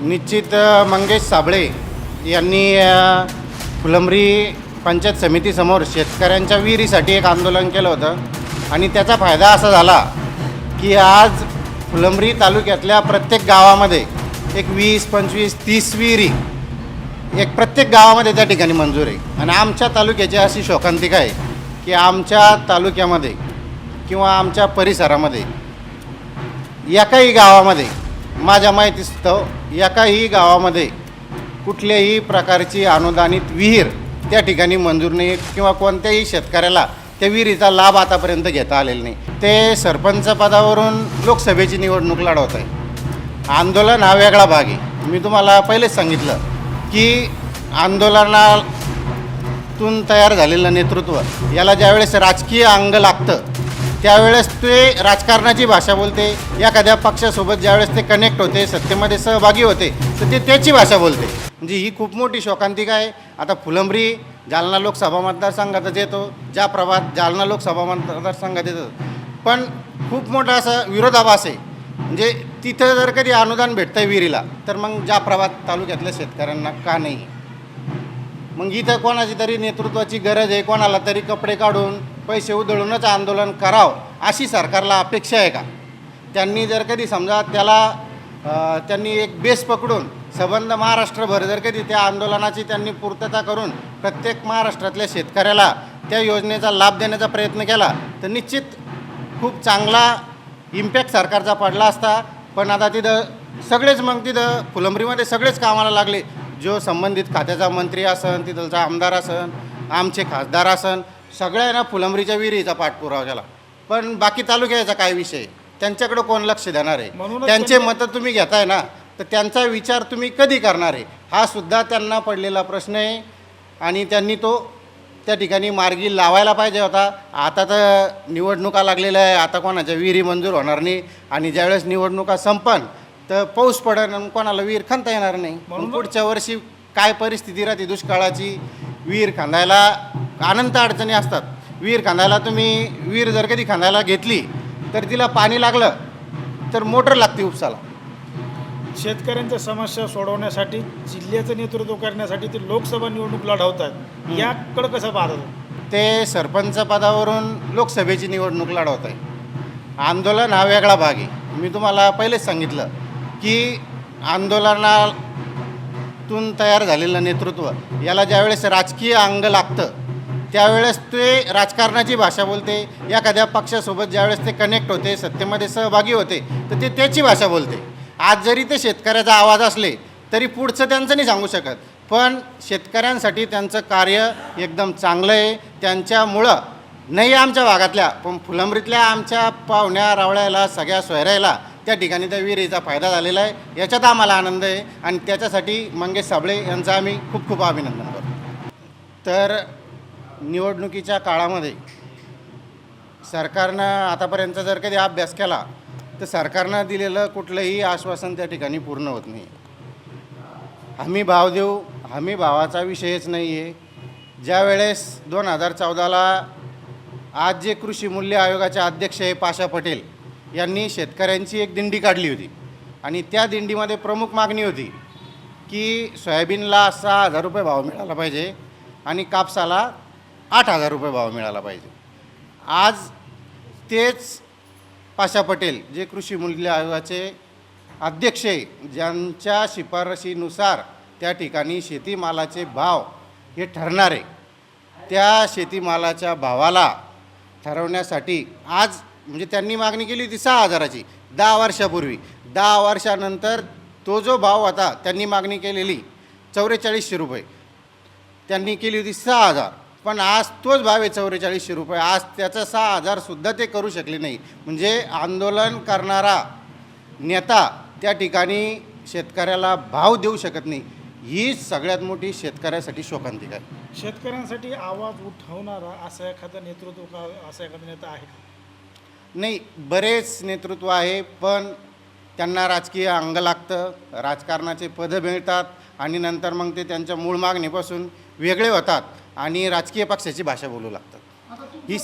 निश्चित मंगेश साबळे यांनी फुलंबरी फुलंब्री पंचायत समितीसमोर शेतकऱ्यांच्या विहिरीसाठी एक आंदोलन केलं होतं. आणि त्याचा फायदा असा झाला की आज फुलंब्री तालुक्यातल्या प्रत्येक गावामध्ये एक वीस पंचवीस तीस विहिरी एक प्रत्येक गावामध्ये त्या ठिकाणी मंजूर आहे. आणि आमच्या तालुक्याची अशी शोकांतिका आहे की आमच्या तालुक्यामध्ये किंवा आमच्या परिसरामध्ये एकाही गावामध्ये माझ्या माहितीस्तव एकाही गावामध्ये कुठल्याही प्रकारची अनुदानित विहीर त्या ठिकाणी मंजूर नाही किंवा कोणत्याही शेतकऱ्याला त्या विहिरीचा लाभ आतापर्यंत घेता आलेला नाही. ते सरपंच पदावरून लोकसभेची निवडणूक लढवत आहे. आंदोलन हा वेगळा भाग आहे. मी तुम्हाला पहिलेच सांगितलं की आंदोलनातून तयार झालेलं नेतृत्व याला ज्यावेळेस राजकीय अंग लागतं त्यावेळेस ते राजकारणाची भाषा बोलते. एखाद्या पक्षासोबत ज्यावेळेस ते कनेक्ट होते सत्तेमध्ये सहभागी होते तर ते त्याची भाषा बोलते. म्हणजे ही खूप मोठी शोकांतिका आहे. आता फुलंब्री जालना लोकसभा मतदारसंघातच येतो. ज्या प्रभात जालना लोकसभा मतदारसंघात येतो. पण खूप मोठा असा विरोधाभास आहे. म्हणजे तिथं जर कधी अनुदान भेटतं विहिरीला तर मग ज्या प्रभात तालुक्यातल्या शेतकऱ्यांना का नाही? मग इथं कोणाची तरी नेतृत्वाची गरज आहे. कोणाला तरी कपडे काढून पैसे उधळूनच आंदोलन करावं अशी सरकारला अपेक्षा आहे का? त्यांनी जर कधी समजा त्याला त्यांनी एक बेस पकडून संबंध महाराष्ट्रभर जर कधी त्या आंदोलनाची त्यांनी पूर्तता करून प्रत्येक महाराष्ट्रातल्या शेतकऱ्याला त्या योजनेचा लाभ देण्याचा प्रयत्न केला तर निश्चित खूप चांगला इम्पॅक्ट सरकारचा पडला असता. पण आता तिथं सगळेच मग तिथं फुलंबरीमध्ये सगळेच कामाला लागले. जो संबंधित खात्याचा मंत्री असन तिथलचा आमदार असन आमचे खासदार असन सगळ्यांना फुलंब्रीच्या विहिरीचा पाठपुरावा केला. पण बाकी तालुक्याचा काय विषय? त्यांच्याकडं कोण लक्ष देणार आहे? त्यांचे मतं तुम्ही घेताय ना तर त्यांचा विचार तुम्ही कधी करणार आहे? हा सुद्धा त्यांना पडलेला प्रश्न आहे आणि त्यांनी तो त्या ठिकाणी मार्गी लावायला पाहिजे होता. आता तर निवडणुका लागलेल्या आहे आता कोणाच्या विहिरी मंजूर होणार नाही आणि ज्यावेळेस निवडणुका संपन तर पाऊस पडन आणि कोणाला विहीर खणता येणार नाही. म्हणून- पुढच्या वर्षी काय परिस्थिती राहते दुष्काळाची? विहीर खांदायला अनंत अडचणी असतात. विहीर खांदायला तुम्ही विहीर जर कधी खांदायला घेतली तर तिला पाणी लागलं तर मोटर लागते उपसाला. शेतकऱ्यांच्या समस्या सोडवण्यासाठी जिल्ह्याचं नेतृत्व करण्यासाठी ते लोकसभा निवडणूक लढवत आहेत याकडं कसं पाहतात? ते सरपंच पदावरून लोकसभेची निवडणूक लढवत आहे आंदोलन हा वेगळा भाग आहे. मी तुम्हाला पहिलेच सांगितलं की आंदोलनातून तयार झालेलं नेतृत्व याला ज्यावेळेस राजकीय अंग लागतं त्यावेळेस ते राजकारणाची भाषा बोलते एखाद्या पक्षासोबत ज्यावेळेस ते कनेक्ट होते सत्तेमध्ये सहभागी होते तर ते त्याची भाषा बोलते. आज जरी ते शेतकऱ्याचा आवाज असले तरी पुढचं त्यांचं नाही सांगू शकत. पण शेतकऱ्यांसाठी त्यांचं कार्य एकदम चांगलं आहे. त्यांच्यामुळं नाही आमच्या भागातल्या पण फुलंब्रीतल्या आमच्या पाहुण्या रावळ्याला सगळ्या सोयऱ्याला त्या ठिकाणी त्या विहिरीचा फायदा झालेला आहे. याच्यात आम्हाला आनंद आहे. आणि त्याच्यासाठी मंगेश साबळे यांचं आम्ही खूप खूप अभिनंदन करतो. तर निवडणुकीच्या काळामध्ये सरकारनं आतापर्यंत जर कधी अभ्यास केला तर सरकारनं दिलेलं कुठलंही आश्वासन त्या ठिकाणी पूर्ण होत नाही. हमी भाव देऊ हमी भावाचा विषयच नाही आहे ज्या वेळेस दोन हजार चौदाला आज जे कृषी मूल्य आयोगाचे अध्यक्ष आहे पाशा पटेल यांनी शेतकऱ्यांची एक दिंडी काढली होती आणि त्या दिंडीमध्ये प्रमुख मागणी होती की सोयाबीनला सहा हजार रुपये भाव मिळाला पाहिजे आणि कापसाला आठ हजार रुपये भाव मिळाला पाहिजे. आज तेच पाशा पटेल जे कृषी मूल्य आयोगाचे अध्यक्ष आहे ज्यांच्या शिफारशीनुसार त्या ठिकाणी शेतीमालाचे भाव हे ठरणार आहे. त्या शेतीमालाच्या भावाला ठरवण्यासाठी आज म्हणजे त्यांनी मागणी केली होती सहा हजाराची दहा वर्षापूर्वी. दहा वर्षानंतर तो जो भाव होता त्यांनी मागणी केलेली चौवेचाळीसशे रुपये. त्यांनी केली होती सहा हजार. पण आज तोच भाव आहे चौवेचाळीसशे रुपये. आज त्याचा सहा हजारसुद्धा ते करू शकले नाही. म्हणजे आंदोलन करणारा नेता त्या ठिकाणी शेतकऱ्याला भाव देऊ शकत नाही. ही सगळ्यात मोठी शेतकऱ्यासाठी शोकांतिका आहे. शेतकऱ्यांसाठी आवाज उठवणारा असं एखादं नेतृत्व का असा एखादा नेता आहे का? नाही बरेच नेतृत्व आहे पण त्यांना राजकीय अंग लागतं राजकारणाचे पदं मिळतात आणि नंतर मग ते त्यांच्या मूळ मागणीपासून वेगळे होतात. आणि राजकीय पक्षाची भाषा बोलू लागतात. ही